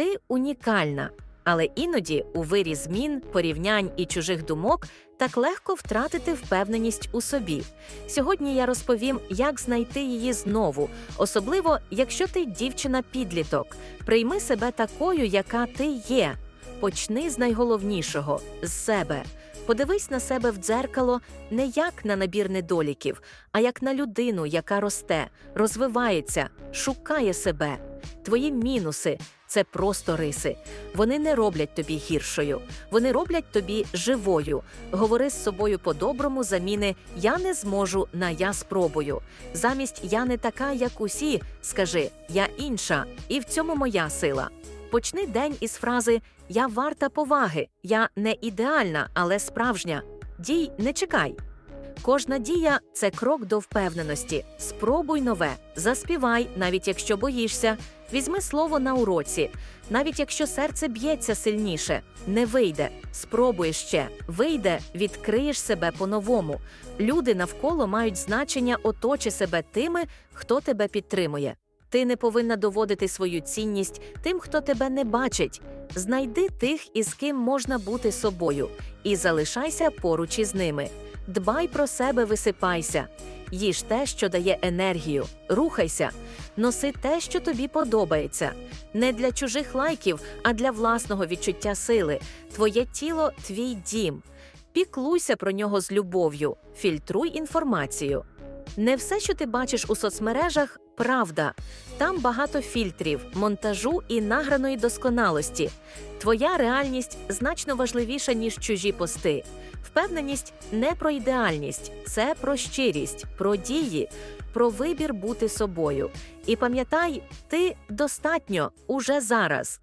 Ти унікальна, але іноді у вирі змін, порівнянь і чужих думок так легко втратити впевненість у собі. Сьогодні я розповім, як знайти її знову, особливо якщо ти дівчина-підліток. Прийми себе такою, яка ти є. Почни з найголовнішого з себе. Подивись на себе в дзеркало не як на набір недоліків, а як на людину, яка росте, розвивається, шукає себе. Твої мінуси це просто риси. Вони не роблять тобі гіршою, вони роблять тобі живою. Говори з собою по-доброму заміни Я не зможу на я спробую. Замість я не така, як усі. Скажи Я інша, і в цьому моя сила. Почни день із фрази Я варта поваги, я не ідеальна, але справжня. Дій, не чекай. Кожна дія це крок до впевненості. Спробуй нове, заспівай, навіть якщо боїшся. Візьми слово на уроці, навіть якщо серце б'ється сильніше, не вийде. Спробуй ще. Вийде, відкриєш себе по-новому. Люди навколо мають значення оточи себе тими, хто тебе підтримує. Ти не повинна доводити свою цінність тим, хто тебе не бачить. Знайди тих, із ким можна бути собою, і залишайся поруч із ними. Дбай про себе, висипайся. Їж те, що дає енергію, рухайся, носи те, що тобі подобається. Не для чужих лайків, а для власного відчуття сили. Твоє тіло твій дім. Піклуйся про нього з любов'ю, фільтруй інформацію. Не все, що ти бачиш у соцмережах, правда. Там багато фільтрів, монтажу і награної досконалості. Твоя реальність значно важливіша, ніж чужі пости. Впевненість не про ідеальність, це про щирість, про дії, про вибір бути собою. І пам'ятай, ти достатньо уже зараз.